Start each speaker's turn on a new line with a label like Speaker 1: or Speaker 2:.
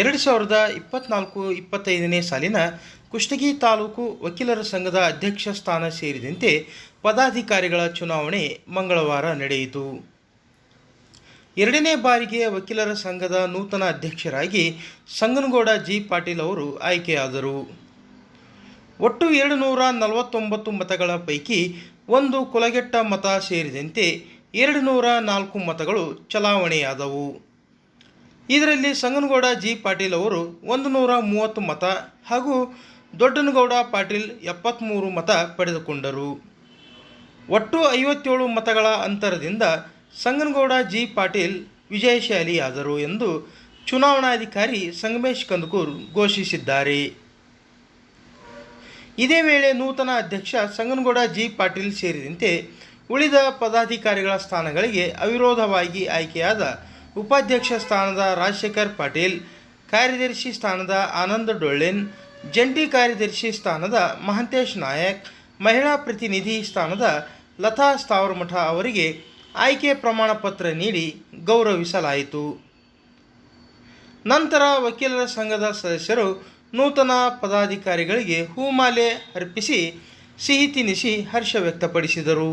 Speaker 1: ಎರಡು ಸಾವಿರದ ಇಪ್ಪತ್ನಾಲ್ಕು ಇಪ್ಪತ್ತೈದನೇ ಸಾಲಿನ ಕುಷ್ಟಗಿ ತಾಲೂಕು ವಕೀಲರ ಸಂಘದ ಅಧ್ಯಕ್ಷ ಸ್ಥಾನ ಸೇರಿದಂತೆ ಪದಾಧಿಕಾರಿಗಳ ಚುನಾವಣೆ ಮಂಗಳವಾರ ನಡೆಯಿತು. ಎರಡನೇ ಬಾರಿಗೆ ವಕೀಲರ ಸಂಘದ ನೂತನ ಅಧ್ಯಕ್ಷರಾಗಿ ಸಂಗನಗೌಡ ಜಿ ಪಾಟೀಲ್ ಅವರು ಆಯ್ಕೆಯಾದರು. ಒಟ್ಟು ಎರಡು ನೂರ ನಲವತ್ತೊಂಬತ್ತು ಮತಗಳ ಪೈಕಿ ಒಂದು ಕುಲಗೆಟ್ಟ ಮತ ಸೇರಿದಂತೆ ಎರಡು ನೂರ ನಾಲ್ಕು ಮತಗಳು ಚಲಾವಣೆಯಾದವು. ಇದರಲ್ಲಿ ಸಂಗನಗೌಡ ಜಿ ಪಾಟೀಲ್ ಅವರು ಒಂದು ನೂರ ಮೂವತ್ತು ಮತ ಹಾಗೂ ದೊಡ್ಡನಗೌಡ ಪಾಟೀಲ್ ಎಪ್ಪತ್ತ್ಮೂರು ಮತ ಪಡೆದುಕೊಂಡರು. ಒಟ್ಟು ಐವತ್ತೇಳು ಮತಗಳ ಅಂತರದಿಂದ ಸಂಗನಗೌಡ ಜಿ ಪಾಟೀಲ್ ವಿಜಯಶಾಲಿಯಾದರು ಎಂದು ಚುನಾವಣಾಧಿಕಾರಿ ಸಂಗಮೇಶ್ ಕಂದಕೂರ್ ಘೋಷಿಸಿದ್ದಾರೆ. ಇದೇ ವೇಳೆ ನೂತನ ಅಧ್ಯಕ್ಷ ಸಂಗನಗೌಡ ಜಿ ಪಾಟೀಲ್ ಸೇರಿದಂತೆ ಉಳಿದ ಪದಾಧಿಕಾರಿಗಳ ಸ್ಥಾನಗಳಿಗೆ ಅವಿರೋಧವಾಗಿ ಆಯ್ಕೆಯಾದ ಉಪಾಧ್ಯಕ್ಷ ಸ್ಥಾನದ ರಾಜಶೇಖರ್ ಪಾಟೀಲ್, ಕಾರ್ಯದರ್ಶಿ ಸ್ಥಾನದ ಆನಂದ ಡೊಳ್ಳಿನ್, ಜಂಟಿ ಕಾರ್ಯದರ್ಶಿ ಸ್ಥಾನದ ಮಹಂತೇಶ್ ನಾಯಕ್, ಮಹಿಳಾ ಪ್ರತಿನಿಧಿ ಸ್ಥಾನದ ಲತಾ ಸ್ಥಾವರಮಠ ಅವರಿಗೆ ಆಯ್ಕೆ ಪ್ರಮಾಣ ಪತ್ರ ನೀಡಿ ಗೌರವಿಸಲಾಯಿತು. ನಂತರ ವಕೀಲರ ಸಂಘದ ಸದಸ್ಯರು ನೂತನ ಪದಾಧಿಕಾರಿಗಳಿಗೆ ಹೂಮಾಲೆ ಅರ್ಪಿಸಿ ಸಿಹಿ ತಿನ್ನಿಸಿ ಹರ್ಷ ವ್ಯಕ್ತಪಡಿಸಿದರು.